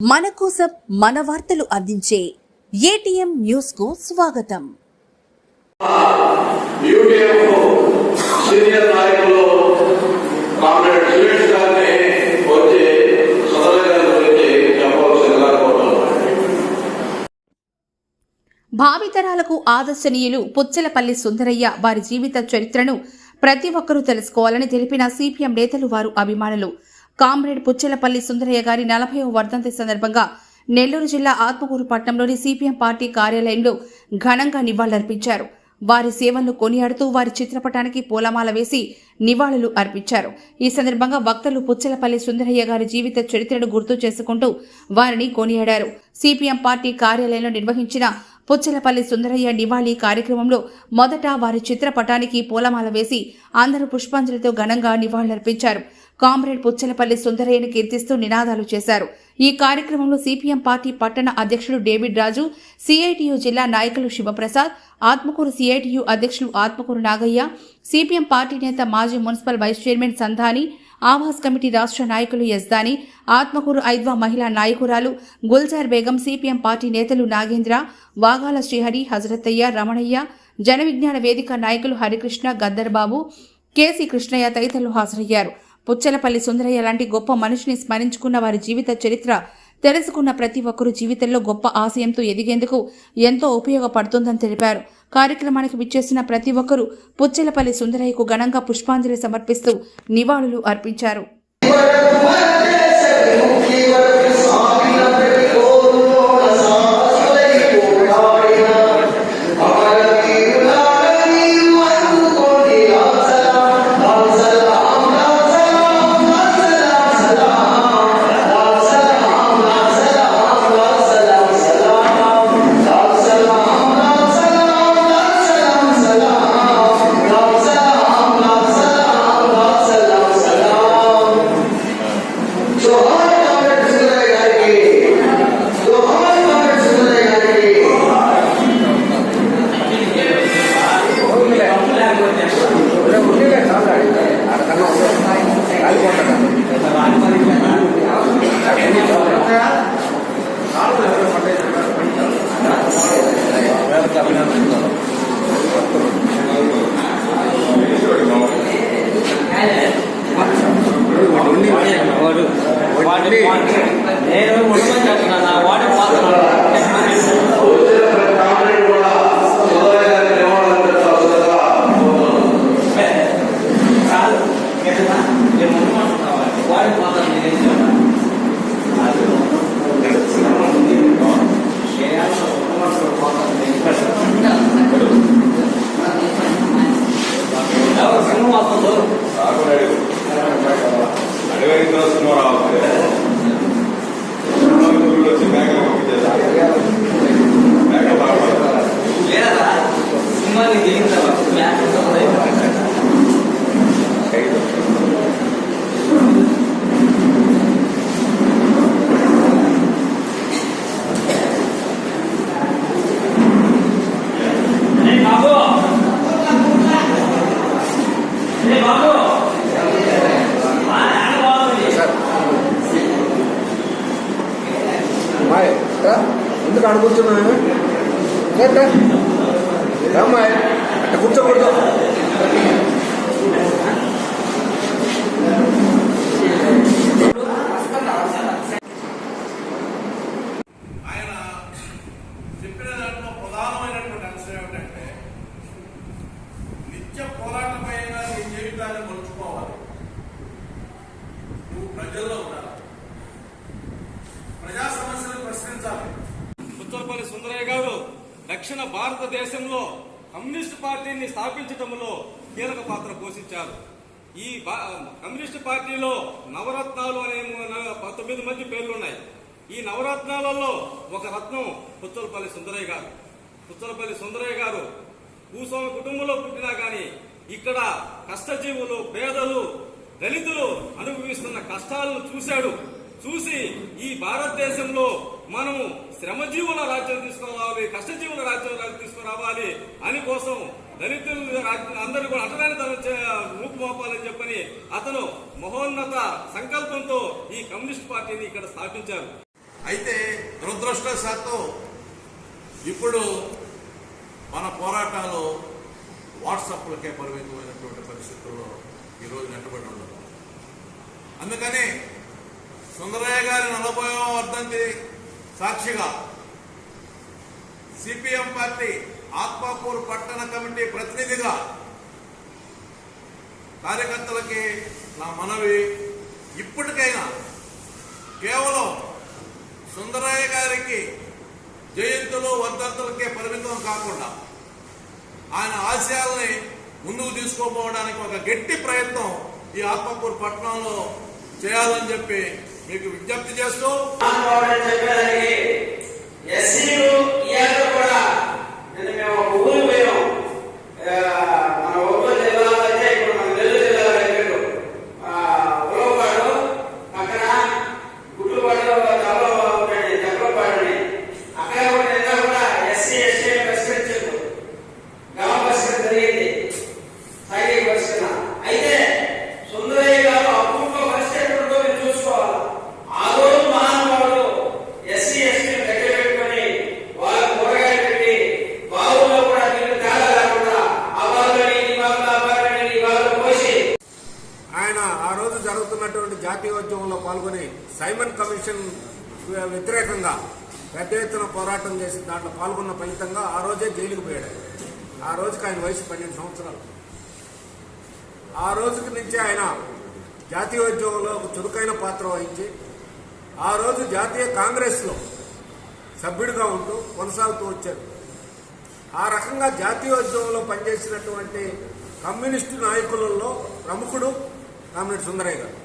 మన కోసం మన వార్తలు అందించే ఏటీఎం న్యూస్కు స్వాగతం. సీనియర్ నాయకులు కామ్రేడ్ సురేష్ గారిని వచ్చి భావితరాలకు ఆదర్శనీయులు పుచ్చలపల్లి సుందరయ్య వారి జీవిత చరిత్రను ప్రతి ఒక్కరూ తెలుసుకోవాలని తెలిపిన సిపిఎం నేతలు వారు అభిమానులు. కామ్రేడ్ పుచ్చలపల్లి సుందరయ్య గారి నలభైవ వర్ధంతి సందర్భంగా నెల్లూరు జిల్లా ఆత్మకూరు పట్టణంలోని సిపిఎం పార్టీ కార్యాలయంలో ఘనంగా నివాళులర్పించారు. వారి సేవలను కొనియాడుతూ వారి చిత్రపటానికి పూలమాల వేసి నివాళులు అర్పించారు. ఈ సందర్భంగా వక్తలు పుచ్చలపల్లి సుందరయ్య గారి జీవిత చరిత్రను గుర్తు చేసుకుంటూ వారిని కొనియాడారు. సిపిఎం పార్టీ కార్యాలయంలో నిర్వహించిన పుచ్చలపల్లి సుందరయ్య నివాళి కార్యక్రమంలో మొదట వారి చిత్రపటానికి పూలమాల వేసి అందరూ పుష్పాంజలితో ఘనంగా నివాళులర్పించారు. కామ్రేడ్ పుచ్చలపల్లి సుందరయ్యను కీర్తిస్తూ నినాదాలు చేశారు. ఈ కార్యక్రమంలో సిపిఎం పార్టీ పట్టణ అధ్యక్షుడు డేవిడ్ రాజు సిఐటియు జిల్లా నాయకులు శివప్రసాద్ ఆత్మకూరు సిఐటియు అధ్యక్షులు ఆత్మకూరు నాగయ్య సిపిఎం పార్టీ నేత మాజీ మున్సిపల్ వైస్ చైర్మన్ సంధాని ఆవాస్ కమిటీ రాష్ట్ర నాయకులు యజ్దాని ఆత్మకూరు ఐద్వా మహిళా నాయకురాలు గుల్జార్ బేగం సిపిఎం పార్టీ నేతలు నాగేంద్ర వాగాల శ్రీహరి హజరత్తయ్య రమణయ్య జన విజ్ఞాన వేదిక నాయకులు హరికృష్ణ గద్దర్బాబు కేసీ కృష్ణయ్య తదితరులు హాజరయ్యారు. పుచ్చలపల్లి సుందరయ్య లాంటి గొప్ప మనిషిని స్మరించుకున్న వారి జీవిత చరిత్ర తెలుసుకున్న ప్రతి ఒక్కరూ జీవితంలో గొప్ప ఆశయంతో ఎదిగేందుకు ఎంతో ఉపయోగపడుతుందని తెలిపారు. కార్యక్రమానికి విచ్చేసిన ప్రతి ఒక్కరూ పుచ్చలపల్లి సుందరయ్యకు ఘనంగా పుష్పాంజలి సమర్పిస్తూ నివాళులు అర్పించారు. ఎందుకు అడుగుతున్నాను కూర్చున్నావు? అమ్మాయి అట్ట కూర్చోకూడదు. దేశంలో కమ్యూనిస్ట్ పార్టీని స్థాపించడంలో కీలక పాత్ర పోషించారు. ఈ కమ్యూనిస్ట్ పార్టీలో నవరత్నాలు అనే పంతొమ్మిది మంది పేర్లు ఉన్నాయి ఈ నవరత్నాలలో ఒక రత్నం పుచ్చలపల్లి సుందరయ్య గారు. పుచ్చలపల్లి సుందరయ్య గారు భూస్వామి కుటుంబంలో పుట్టినా కానీ ఇక్కడ కష్టజీవులు పేదలు దళితులు అనుభవిస్తున్న కష్టాలను చూశాడు. చూసి ఈ భారతదేశంలో మనము శ్రమజీవుల రాజ్యం తీసుకురావాలి కష్టజీవుల రాజ్యం కావాలి అని కోసం దళితులు అందరూ కూడా అంటరాని రూపుమోపాలని చెప్పని అతను మహోన్నత సంకల్పంతో ఈ కమ్యూనిస్ట్ పార్టీని ఇక్కడ స్థాపించారు. అయితే దురదృష్టశాత్తు ఇప్పుడు మన పోరాటాలు వాట్సాప్లకే పరిమితమైనటువంటి పరిస్థితుల్లో ఈరోజు నెట్టబడి ఉండదు అందుకని సుందరయ్య గారి నలభైవ వర్ధంతి సాక్షిగా సిపిఎం పార్టీ ఆత్మాపూర్ పట్టణ కమిటీ ప్రతినిధిగా కార్యకర్తలకి నా మనవి ఇప్పటికైనా కేవలం సుందరయ్య గారికి జయంతులు వర్ధంతులకే పరిమితం కాకుండా ఆయన ఆశయాల్ని ముందుకు తీసుకోపోవడానికి ఒక గట్టి ప్రయత్నం ఈ ఆత్మకూరు పట్టణంలో చేయాలని చెప్పి మీకు విజ్ఞప్తి చేస్తూ జాతీయోద్యమంలో పాల్గొని సైమన్ కమిషన్ వ్యతిరేకంగా పెద్ద ఎత్తున పోరాటం చేసి దాంట్లో పాల్గొన్న ఫలితంగా ఆ రోజే జైలుకు పోయాడు. ఆ రోజుకి ఆయన వయసు పన్నెండు సంవత్సరాలు. ఆ రోజుకి నుంచి ఆయన జాతీయోద్యమంలో ఒక చురుకైన పాత్ర వహించి ఆ రోజు జాతీయ కాంగ్రెస్లో సభ్యుడిగా ఉంటూ కొనసాగుతూ వచ్చారు ఆ రకంగా జాతీయోద్యమంలో పనిచేసినటువంటి కమ్యూనిస్టు నాయకులలో ప్రముఖుడు కామ్రేడ్ సుందరయ్య గారు.